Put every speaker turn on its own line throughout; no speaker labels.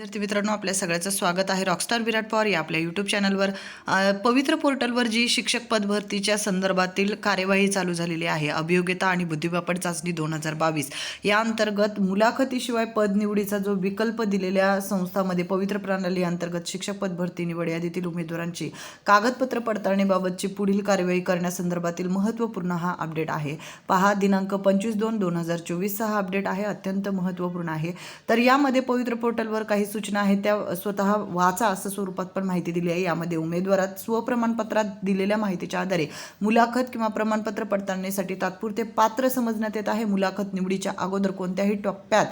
विद्यार्थी मित्रांनो आपल्या सगळ्याचं स्वागत आहे रॉकस्टार विराट पवार या आपल्या यूट्यूब चॅनलवर पवित्र पोर्टलवर जी शिक्षक पदभरतीच्या संदर्भातील कार्यवाही चालू झालेली आहे अभियोग्यता आणि बुद्धिबळ चाचणी दोन हजार बावीस. या अंतर्गत मुलाखतीशिवाय पद निवडीचा जो विकल्प दिलेल्या संस्थामध्ये पवित्र प्रणाली अंतर्गत शिक्षक पदभरती निवड यादीतील उमेदवारांची. कागदपत्र पडताळणीबाबतची पुढील कार्यवाही करण्यासंदर्भातील महत्त्वपूर्ण हा अपडेट आहे. पहा दिनांक पंचवीस दोन दोन हजार चोवीसचा हा अपडेट आहे अत्यंत महत्त्वपूर्ण आहे. तर यामध्ये पवित्र पोर्टलवर काही सूचना आहेत त्या स्वतः वाचा असं स्वरूपात पण माहिती दिली आहे. यामध्ये उमेदवारात स्वप्रमाणपत्रात दिलेल्या माहितीच्या आधारे मुलाखत किंवा प्रमाणपत्र पडताळणीसाठी तात्पुरते पात्र समजण्यात येत आहे. मुलाखत निवडीच्या अगोदर कोणत्याही टप्प्यात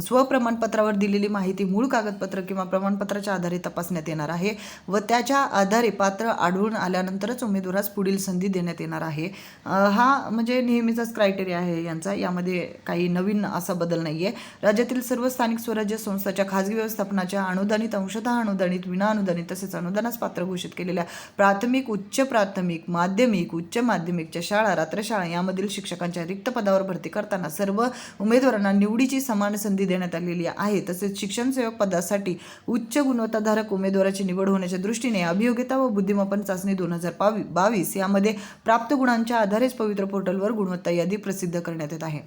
स्वप्रमाणपत्रावर दिलेली माहिती मूळ कागदपत्र किंवा प्रमाणपत्राच्या आधारे तपासण्यात येणार आहे व त्याच्या आधारे पात्र आढळून आल्यानंतरच उमेदवारास पुढील संधी देण्यात येणार आहे. हा म्हणजे नेहमीचाच क्रायटेरिया आहे यांचा. यामध्ये काही नवीन असा बदल नाही आहे राज्यातील सर्व स्थानिक स्वराज्य संस्थाच्या खाजगी व्यवस्थापनाच्या अनुदानित अंशतः अनुदानित विना अनुदानित तसेच अनुदानास पात्र घोषित केलेल्या प्राथमिक उच्च प्राथमिक माध्यमिक उच्च माध्यमिकच्या शाळा रात्रशाळा यामधील शिक्षकांच्या रिक्त पदावर भरती करताना सर्व उमेदवारांना निवडीची समान संधी देण्यात आलेली आहे. तसेच शिक्षण सेवक पदासाठी उच्च गुणवत्ताधारक उमेदवाराची निवड होण्याच्या दृष्टीने अभियोग्यता व बुद्धिमापन चाचणी दोन हजार बावी बावीस यामध्ये प्राप्त गुणांच्या आधारेच पवित्र पोर्टलवर गुणवत्ता यादी प्रसिद्ध करण्यात येत आहे.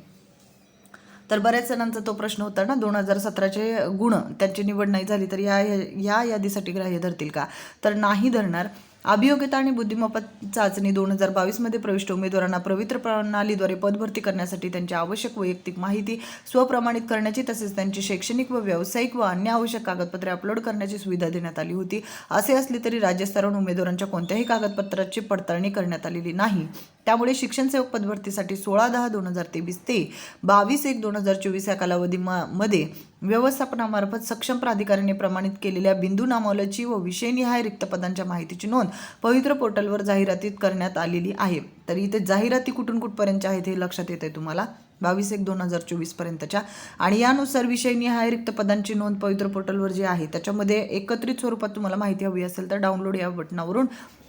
तर बऱ्याच जणांचा तो प्रश्न होता ना दोन हजार सतराचे गुण त्यांची निवड नाही झाली तर या या यादीसाठी ग्राह्य धरतील का? तर नाही धरणार. अभियोग्यता आणि बुद्धिमत्ता चाचणी दोन हजार बावीसमध्ये प्रविष्ट उमेदवारांना पवित्र प्रणालीद्वारे पदभरती करण्यासाठी त्यांची आवश्यक वैयक्तिक माहिती स्वप्रमाणित करण्याची तसेच त्यांची शैक्षणिक व व्यावसायिक व अन्य आवश्यक कागदपत्रे अपलोड करण्याची सुविधा देण्यात आली होती. असे असले तरी राज्यस्तरावरून उमेदवारांच्या कोणत्याही कागदपत्राची पडताळणी करण्यात आलेली नाही. त्यामुळे शिक्षण सेवक पदभरतीसाठी सोळा दहा दोन हजार तेवीस ते बावीस एक दोन हजार चोवीस या कालावधीमध्ये व्यवस्थापनामार्फत सक्षम प्राधिकाऱ्याने प्रमाणित केलेल्या बिंदू नामावलीची व विषयनिहाय रिक्त पदांच्या माहितीची नोंद पवित्र पोर्टलवर जाहिरातीत करण्यात आलेली आहे. तर इथे जाहिराती कुठून कुठपर्यंतच्या आहेत हे लक्षात येते तुम्हाला? बावीस एक दोन हजार चोवीसपर्यंतच्या आणि यानुसार विषयनिहाय रिक्त पदांची नोंद पवित्र पोर्टलवर जी आहे त्याच्यामध्ये एकत्रित स्वरूपात तुम्हाला माहिती हवी असेल तर डाउनलोड या बटनावरून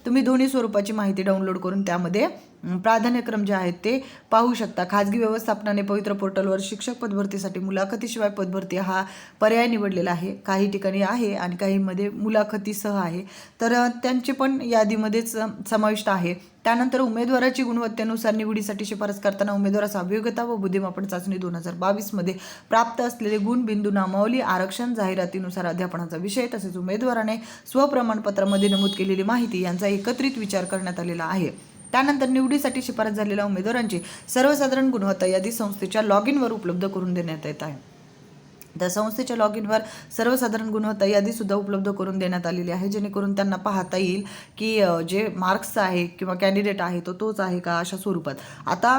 तुम्ही दोन्ही स्वरूपाची माहिती डाउनलोड करून त्यामध्ये प्राधान्यक्रम जे आहेत ते पाहू शकता. खाजगी व्यवस्थापनाने पवित्र पोर्टलवर शिक्षक पदभरतीसाठी मुलाखतीशिवाय पदभरती हा पर्याय निवडलेला आहे. काही ठिकाणी आहे आणि काहीमध्ये मुलाखतीसह आहे. तर त्यांचे पण यादीमध्येच समाविष्ट आहे. त्यानंतर उमेदवाराची गुणवत्तेनुसार निवडीसाठी शिफारस करताना उमेदवाराचा अभियोग्यता व बुद्धिमापन चाचणी दोन हजार बावीसमध्ये प्राप्त असलेले गुण बिंदू नामावली आरक्षण जाहिरातीनुसार अध्यापनाचा विषय तसेच उमेदवाराने स्वप्रमाणपत्रामध्ये नमूद केलेली माहिती यांचा एकत्रित विचार करण्यात आलेला आहे. त्यानंतर निवडीसाठी शिफारस झालेल्या उमेदवारांची सर्वसाधारण गुणवत्ता यादी संस्थेच्या लॉग इनवर उपलब्ध करून देण्यात येत आहे. त्या संस्थेच्या लॉग इनवर सर्वसाधारण गुणवत्ता यादीसुद्धा उपलब्ध करून देण्यात आलेली आहे जेणेकरून त्यांना पाहता येईल की जे मार्क्स आहे किंवा कॅन्डिडेट आहे तो तोच आहे का अशा स्वरूपात. आता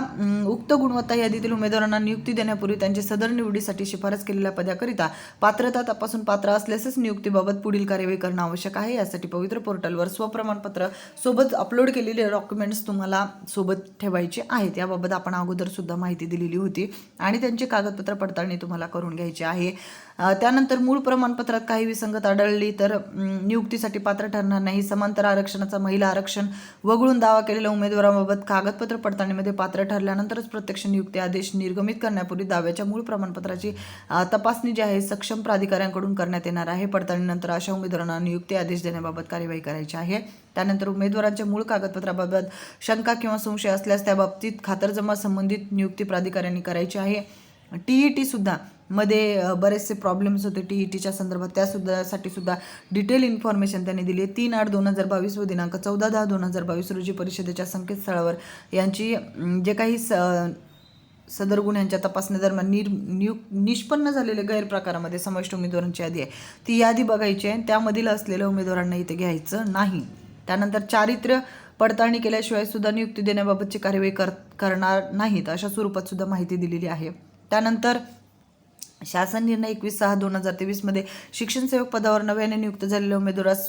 उक्त गुणवत्ता यादीतील उमेदवारांना नियुक्ती देण्यापूर्वी त्यांची सदर निवडीसाठी शिफारस केलेल्या पदाकरिता पात्रता तपासून पात्र असल्यासच नियुक्तीबाबत पुढील कार्यवाही करणं आवश्यक आहे. यासाठी पवित्र पोर्टलवर स्वप्रमाणपत्र सोबत अपलोड केलेले डॉक्युमेंट्स तुम्हाला सोबत ठेवायचे आहेत. याबाबत आपण अगोदरसुद्धा माहिती दिलेली होती आणि त्यांची कागदपत्र पडताळणी तुम्हाला करून घ्यायची आहे. आहे. त्यानंतर मूळ प्रमाणपत्रात काही विसंगत आढळली तर नियुक्तीसाठी पात्र ठरणार नाही. समांतर आरक्षणाचा महिला आरक्षण वगळून दावा केलेल्या उमेदवाराबाबत कागदपत्र पडताळणीमध्ये पात्र ठरल्यानंतरच प्रत्यक्ष नियुक्ती आदेश निर्गमित करण्यापूर्वी दाव्याच्या मूळ प्रमाणपत्राची तपासणी जी आहे सक्षम प्राधिकाऱ्यांकडून करण्यात येणार आहे. पडताळणीनंतर अशा उमेदवारांना नियुक्ती आदेश देण्याबाबत कार्यवाही करायची आहे. त्यानंतर उमेदवारांच्या मूळ कागदपत्राबाबत शंका किंवा संशय असल्यास त्याबाबतीत खातरजमा संबंधित नियुक्ती प्राधिकाऱ्यांनी करायची आहे. टी ई टी सुद्धा मध्ये बरेचसे प्रॉब्लेम्स होते टी ई टीच्या संदर्भात. त्यासुद्धा साठी सुद्धा डिटेल इन्फॉर्मेशन त्यांनी दिली आहे. तीन आठ दोन हजार बावीस व दिनांक चौदा दहा दोन हजार बावीस रोजी परिषदेच्या संकेतस्थळावर यांची जे काही स सदर गुन्ह्यांच्या तपासणीदरम्यान निर नियुक निष्पन्न झालेल्या गैरप्रकारामध्ये समाविष्ट उमेदवारांची यादी आहे. ती यादी बघायची आहे. त्यामधील असलेल्या उमेदवारांना इथे घ्यायचं नाही. त्यानंतर चारित्र्य पडताळणी केल्याशिवाय सुद्धा नियुक्ती देण्याबाबतची कार्यवाही कर करणार नाहीत अशा स्वरूपात सुद्धा माहिती दिलेली आहे. त्यानंतर शासन निर्णय एकवीस सहा दोन हजार तेवीसमध्ये शिक्षण सेवक पदावर नव्याने नियुक्त झालेल्या उमेदवारास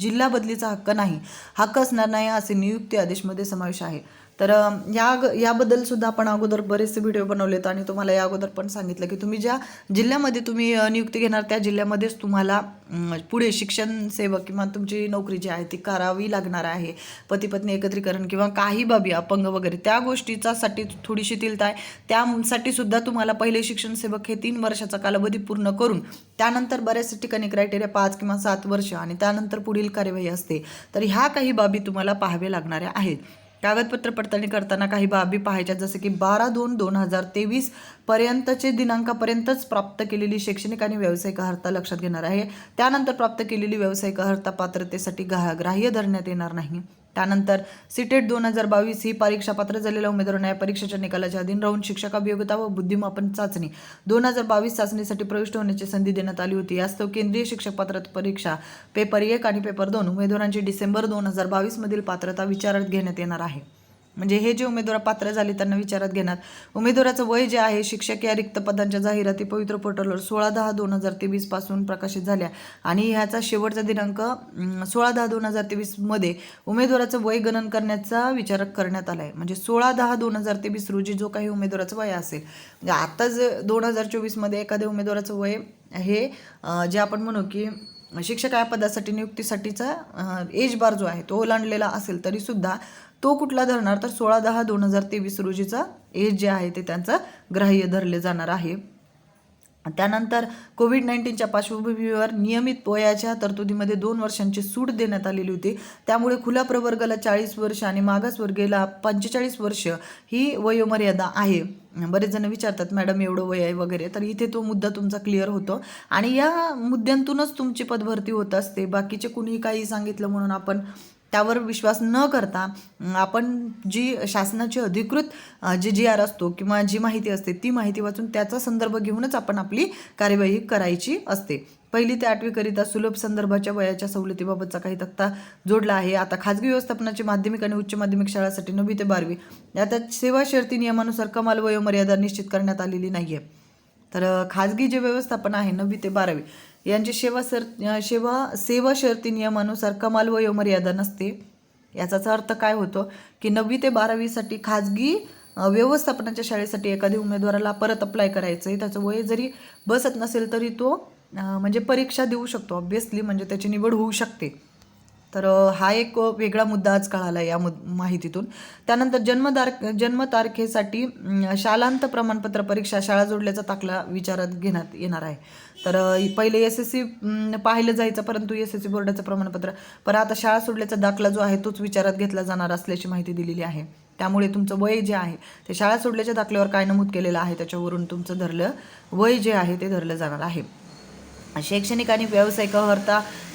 जिल्हा बदलीचा हक्क नाही. हक्क असणार नाही असे नियुक्ती आदेशमध्ये समावेश आहे. तर या याबद्दल सुद्धा आपण अगोदर बरेचसे व्हिडिओ बनवलेत आणि तुम्हाला या अगोदर पण सांगितलं की तुम्ही ज्या जिल्ह्यामध्ये तुम्ही नियुक्ती घेणार त्या जिल्ह्यामध्येच तुम्हाला पुढे शिक्षण सेवक किंवा तुमची नोकरी जी आहे ती करावी लागणार आहे. पती पत्नी एकत्रीकरण किंवा काही बाबी अपंग वगैरे त्या गोष्टीचा साठी थोडी शिथिलता आहे. त्यासाठी सुद्धा तुम्हाला पहिले शिक्षण सेवक हे तीन वर्षाचा कालावधी पूर्ण करून त्यानंतर बऱ्याच ठिकाणी क्रायटेरिया पाच किंवा सात वर्ष आणि त्यानंतर पुढील कार्यवाही असते. तर ह्या काही बाबी तुम्हाला पाहाव्या लागणाऱ्या आहेत. कागदपत्र पडताळणी करताना काही बाबी पाहायच्या जसं की बारा दोन दोन हजार तेवीस पर्यंतचे दिनांकापर्यंतच प्राप्त केलेली शैक्षणिक आणि व्यावसायिक अर्हता लक्षात घेणार आहे. त्यानंतर प्राप्त केलेली व्यावसायिक अर्हता पात्रतेसाठी ग्राह्य धरण्यात येणार नाही. त्यानंतर सिटेट दोन हजार बावीस ही परीक्षा पात्र झालेल्या उमेदवारांना या परीक्षेच्या निकालाच्या अधीन राहून शिक्षक अभियोगता व बुद्धिमापन चाचणी दोन हजार बावीस चाचणीसाठी प्रविष्ट होण्याची संधी देण्यात आली होती. यास्तव केंद्रीय शिक्षक पात्रता परीक्षा पेपर एक आणि पेपर दोन उमेदवारांची डिसेंबर दोन हजार बावीसमधील पात्रता विचारात घेण्यात येणार आहे. म्हणजे हे जे उमेदवार पात्र झाले त्यांना विचारात घेणार. उमेदवाराचं वय जे आहे शिक्षक या रिक्त पदांच्या जाहिराती पवित्र पोर्टलवर सोळा दहा दोन हजार तेवीसपासून प्रकाशित झाल्या. आणि ह्याचा शेवटचा दिनांक सोळा दहा दोन हजार तेवीसमध्ये उमेदवाराचं वय गणन करण्याचा विचार करण्यात आला आहे म्हणजे सोळा दहा दोन हजार तेवीस रोजी जो काही उमेदवाराचं वय असेल. म्हणजे आता जे दोन हजार चोवीसमध्ये एखाद्या उमेदवाराचं वय हे जे आपण म्हणू की शिक्षक या पदासाठी नियुक्तीसाठीचा एज बार जो आहे तो ओलांडलेला असेल तरीसुद्धा तो कुठला धरणार तर सोळा दहा दोन हजार तेवीस रोजीचा एज जे आहे ते त्यांचं ग्राह्य धरले जाणार आहे. त्यानंतर कोविड नाईन्टीनच्या पार्श्वभूमीवर नियमित वयाच्या तरतुदीमध्ये दोन वर्षांची सूट देण्यात आलेली होती. त्यामुळे खुल्या प्रवर्गाला चाळीस वर्ष आणि मागासवर्गीयला पंचेचाळीस वर्ष ही वयोमर्यादा आहे. बरेच जण विचारतात मॅडम एवढं वय आहे वगैरे. तर इथे तो मुद्दा तुमचा क्लिअर होतो. आणि या मुद्द्यांतूनच तुमची पदभरती होत असते. बाकीचे कुणीही काही सांगितलं म्हणून आपण त्यावर विश्वास न करता आपण जी शासनाची अधिकृत जी जी आर असतो किंवा जी माहिती असते ती माहिती वाचून त्याचा संदर्भ घेऊनच आपण आपली कार्यवाही करायची असते. पहिली ते आठवीकरिता सुलभ संदर्भाच्या वयाच्या सवलतीबाबतचा काही तक्ता जोडला आहे. आता खाजगी व्यवस्थापनाची माध्यमिक आणि उच्च माध्यमिक शाळांसाठी नववी ते बारावी आता सेवा शर्ती नियमानुसार कमाल वयोमर्यादा निश्चित करण्यात आलेली नाही आहे तर खाजगी जे व्यवस्थापन आहे नववी ते बारावी यांची सेवा सर सेवा सेवा शर्ती नियमानुसार कमाल वयोमर्यादा नसते. याचाच अर्थ काय होतो की नववी ते बारावीसाठी खाजगी व्यवस्थापनाच्या शाळेसाठी एखाद्या उमेदवाराला परत अप्लाय करायचं आहे त्याचं वय जरी बसत नसेल तरी तो म्हणजे परीक्षा देऊ शकतो ऑब्व्हियसली म्हणजे त्याची निवड होऊ शकते. तर हा एक वेगळा मुद्दा आज कळाला या मुद माहितीतून. त्यानंतर जन्मदार जन्मतारखेसाठी शालांत प्रमाणपत्र परीक्षा शाळा जोडल्याचा दाखला विचारात घेण्यात येणार आहे. तर पहिले एस एस सी पाहिलं जायचं परंतु एस एस सी बोर्डाचं प्रमाणपत्र पर आता शाळा सोडल्याचा दाखला जो आहे तोच विचारात घेतला जाणार असल्याची माहिती दिलेली आहे. त्यामुळे तुमचं वय जे आहे ते शाळा सोडल्याच्या दाखल्यावर काय नमूद केलेलं आहे त्याच्यावरून तुमचं धरलं वय जे आहे ते धरलं जाणार आहे. शैक्षणिक आणि व्यावसायिक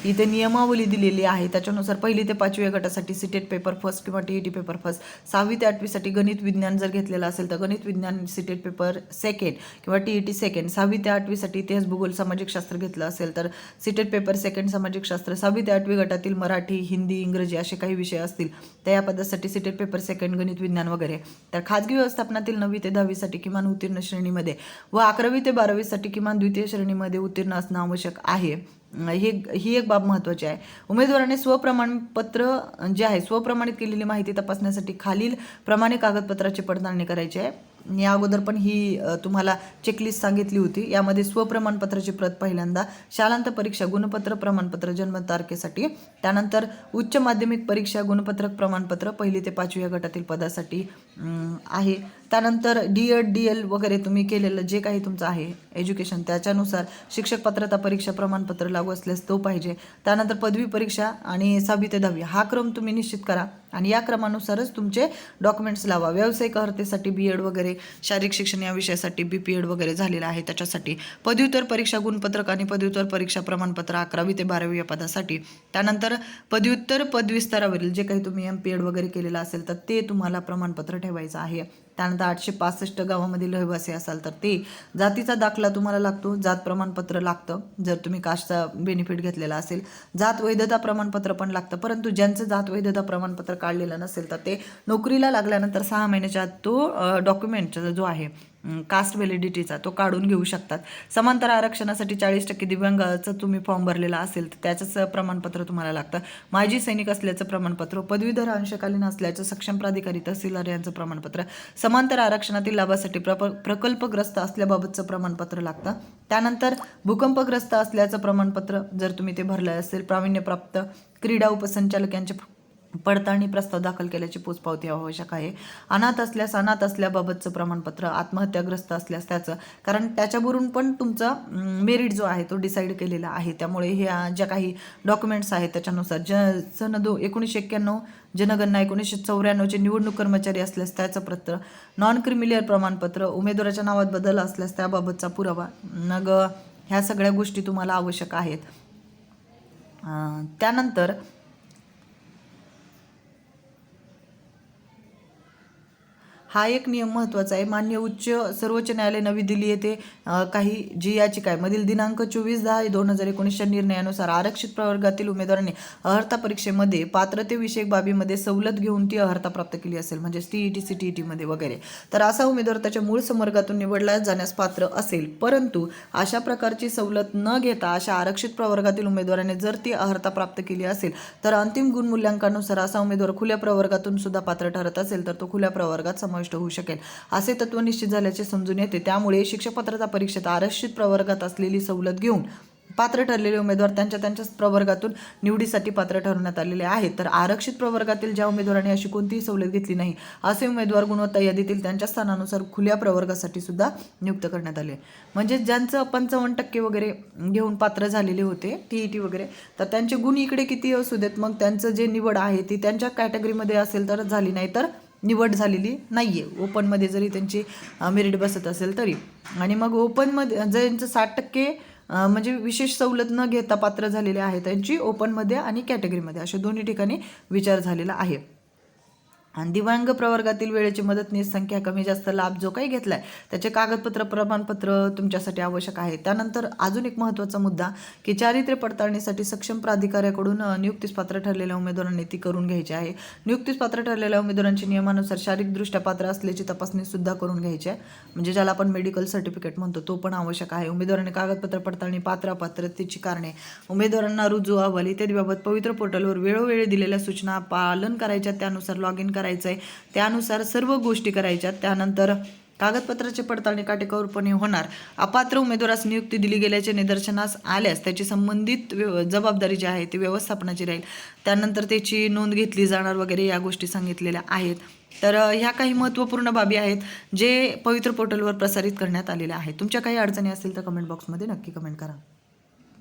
इथे नियमावली दिलेली आहे. त्याच्यानुसार पहिली ते पाचव्या गटासाठी सिटेट पेपर फर्स्ट किंवा T E T paper first सहावी ते आठवीसाठी गणित विज्ञान जर घेतलेलं असेल तर गणित विज्ञान सिटेट पेपर सेकंड किंवा टी ई टी सेकंड सहावी ते आठवीसाठी इतिहास भूगोल सामाजिक शास्त्र घेतलं असेल तर सिटेट पेपर सेकंड सामाजिक शास्त्र. सहावी ते आठवी गटातील मराठी हिंदी इंग्रजी असे काही विषय असतील तर या पदासाठी सिटेट पेपर सेकंड गणित विज्ञान वगैरे. तर खाजगी व्यवस्थापनातील नववी ते दहावीसाठी किमान उत्तीर्ण श्रेणीमध्ये व अकरावी ते बारावीसाठी किमान द्वितीय श्रेणीमध्ये उत्तीर्ण असणं आवश्यक आहे. हे ही एक बाब महत्त्वाची आहे. उमेदवाराने स्वप्रमाणपत्र जे आहे स्वप्रमाणित केलेली माहिती तपासण्यासाठी खालील प्रमाणे कागदपत्राची पडताळणी करायची आहे. या अगोदर पण ही तुम्हाला चेकलिस्ट सांगितली होती. यामध्ये स्वप्रमाणपत्राची प्रत पहिल्यांदा शालांत परीक्षा गुणपत्र प्रमाणपत्र जन्मतारखेसाठी त्यानंतर उच्च माध्यमिक परीक्षा गुणपत्रक प्रमाणपत्र पहिली ते पाचवी या गटातील पदासाठी आहे. त्यानंतर डी एड डी एल वगैरे तुम्ही केलेलं जे काही तुमचं आहे एज्युकेशन त्याच्यानुसार शिक्षक पात्रता परीक्षा प्रमाणपत्र लागू असल्यास तो पाहिजे. त्यानंतर पदवी परीक्षा आणि सहावी ते दहावी हा क्रम तुम्ही निश्चित करा आणि या क्रमानुसारच तुमचे डॉक्युमेंट्स लावा. व्यावसायिक अर्हतेसाठी बी एड वगैरे शारीरिक शिक्षण या विषयासाठी बी पी एड वगैरे झालेलं आहे त्याच्यासाठी. पदव्युत्तर परीक्षा गुणपत्रक आणि पदव्युत्तर परीक्षा प्रमाणपत्र अकरावी ते बारावी या पदासाठी. त्यानंतर पदव्युत्तर पदवी स्तरावरील जे काही तुम्ही एम पी एड वगैरे केलेलं असेल तर ते तुम्हाला प्रमाणपत्र ठेवायचं आहे. त्यानंतर आठशे पासष्ट गावामधील रहिवासी असाल तर ते जातीचा दाखला तुम्हाला लागतो जात प्रमाणपत्र लागतं. जर तुम्ही कास्टचा बेनिफिट घेतलेला असेल जात वैधता प्रमाणपत्र पण लागतं. परंतु ज्यांचं जात वैधता प्रमाणपत्र काढलेलं नसेल तर ते नोकरीला लागल्यानंतर सहा महिन्याच्या आत तो डॉक्युमेंट जो आहे कास्ट व्हॅलिडिटीचा तो काढून घेऊ शकतात. समांतर आरक्षणासाठी चाळीस टक्के दिव्यांगाचं तुम्ही फॉर्म भरलेला असेल तर त्याचंच प्रमाणपत्र तुम्हाला लागतं. माजी सैनिक असल्याचं प्रमाणपत्र पदवीधर अंशकालीन असल्याचं सक्षम प्राधिकारी तहसीलदार यांचं प्रमाणपत्र समांतर आरक्षणातील लाभासाठी प्रप प्रकल्पग्रस्त असल्याबाबतचं प्रमाणपत्र लागतं. त्यानंतर भूकंपग्रस्त असल्याचं प्रमाणपत्र जर तुम्ही ते भरलं असेल प्रावीण्यप्राप्त क्रीडा उपसंचालक यांचे पडताळणी प्रस्ताव दाखल केल्याची पोचपावती आवश्यक आहे. अनाथ असल्यास अनाथ असल्याबाबतचं प्रमाणपत्र आत्महत्याग्रस्त असल्यास त्याचं कारण त्याच्यावरून पण तुमचा मेरिट जो आहे तो डिसाईड केलेला आहे. त्यामुळे ह्या ज्या काही डॉक्युमेंट्स आहेत त्याच्यानुसार ज सन दो एकोणीसशे एक्क्याण्णव जनगणना एकोणीसशे चौऱ्याण्णवचे निवडणूक कर्मचारी असल्यास त्याचं पत्र नॉन क्रिमिलियर प्रमाणपत्र उमेदवाराच्या नावात बदल असल्यास त्याबाबतचा पुरावा नग ह्या सगळ्या गोष्टी तुम्हाला आवश्यक आहेत. त्यानंतर हा एक नियम महत्त्वाचा आहे. मान्य उच्च सर्वोच्च न्यायालय नवी दिल्ली येथे काही जी याचिका दिनांक चोवीस दहा दोन हजार एकोणीसच्या निर्णयानुसार आरक्षित प्रवर्गातील उमेदवारांनी अर्हता परीक्षेमध्ये पात्रतेविषयक बाबीमध्ये सवलत घेऊन ती अर्हता प्राप्त केली असेल म्हणजे T E T C T E टीमध्ये वगैरे. तर असा उमेदवार त्याच्या मूळ संवर्गातून निवडला जाण्यास पात्र असेल. परंतु अशा प्रकारची सवलत न घेता अशा आरक्षित प्रवर्गातील उमेदवाराने जर ती अर्हता प्राप्त केली असेल तर अंतिम गुणमूल्यांकानुसार असा उमेदवार खुल्या प्रवर्गातून सुद्धा पात्र ठरत असेल तर तो खुल्या प्रवर्गात समावेश नष्ट होऊ शकेल. असे तत्व निश्चित झाल्याचे समजून येते. त्यामुळे शिक्षक पात्रता परीक्षेत आरक्षित प्रवर्गात असलेली सवलत घेऊन पात्र ठरलेले उमेदवार त्यांच्या त्यांच्याच प्रवर्गातून निवडीसाठी पात्र ठरवण्यात आलेले आहेत. तर आरक्षित प्रवर्गातील ज्या उमेदवारांनी अशी कोणतीही सवलत घेतली नाही असे उमेदवार गुणवत्ता यादीतील त्यांच्या स्थानानुसार खुल्या प्रवर्गासाठी सुद्धा नियुक्त करण्यात आले. म्हणजे ज्यांचं पंचावन्न टक्के वगैरे घेऊन पात्र झालेले होते टी ई टी वगैरे तर त्यांचे गुण इकडे किती असू देत मग त्यांचं जे निवड आहे ती त्यांच्या कॅटेगरीमध्ये असेल तर झाली नाही. तर निवड झालेली नाही आहे ओपनमध्ये जरी त्यांची मेरिट बसत असेल तरी. आणि मग ओपनमध्ये ज्यांचं साठ टक्के म्हणजे विशेष सवलत न घेता पात्र झालेले आहेत त्यांची ओपनमध्ये आणि कॅटेगरीमध्ये अशा दोन्ही ठिकाणी विचार झालेला आहे. दिव्यांग प्रवर्गातील वेळेची मदतनीस संख्या कमी जास्त लाभ जो काही घेतलाय त्याचे कागदपत्र प्रमाणपत्र तुमच्यासाठी आवश्यक आहे. त्यानंतर अजून एक महत्त्वाचा मुद्दा की चारित्र्य पडताळणीसाठी सक्षम प्राधिकाऱ्याकडून नियुक्तीस पात्र ठरलेल्या उमेदवारांनी ती करून घ्यायची आहे. नियुक्तीस पात्र ठरलेल्या उमेदवारांची नियमानुसार शारीरिकदृष्ट्या पात्र असल्याची तपासणी सुद्धा करून घ्यायची आहे. म्हणजे ज्याला आपण मेडिकल सर्टिफिकेट म्हणतो तो पण आवश्यक आहे. उमेदवारांनी कागदपत्र पडताळणी पात्र अपात्रतेची कारणे उमेदवारांना रुजू अहवाल इत्यादीबाबत पवित्र पोर्टलवर वेळोवेळी दिलेल्या सूचना पालन करायच्या त्यानुसार लॉग इन करायचं आहे त्यानुसार सर्व गोष्टी करायच्या त्यानंतर कागदपत्राची पडताळणी काटेकोरपणे होणार. अपात्र उमेदवारास नियुक्ती दिली गेल्याचे निदर्शनास आल्यास त्याची संबंधित जबाबदारी जी आहे ती व्यवस्थापनाची राहील. त्यानंतर त्याची नोंद घेतली जाणार वगैरे या गोष्टी सांगितलेल्या आहेत. तर ह्या काही महत्त्वपूर्ण बाबी आहेत जे पवित्र पोर्टलवर प्रसारित करण्यात आलेल्या आहेत. तुमच्या काही अडचणी असतील तर कमेंट बॉक्समध्ये नक्की कमेंट करा.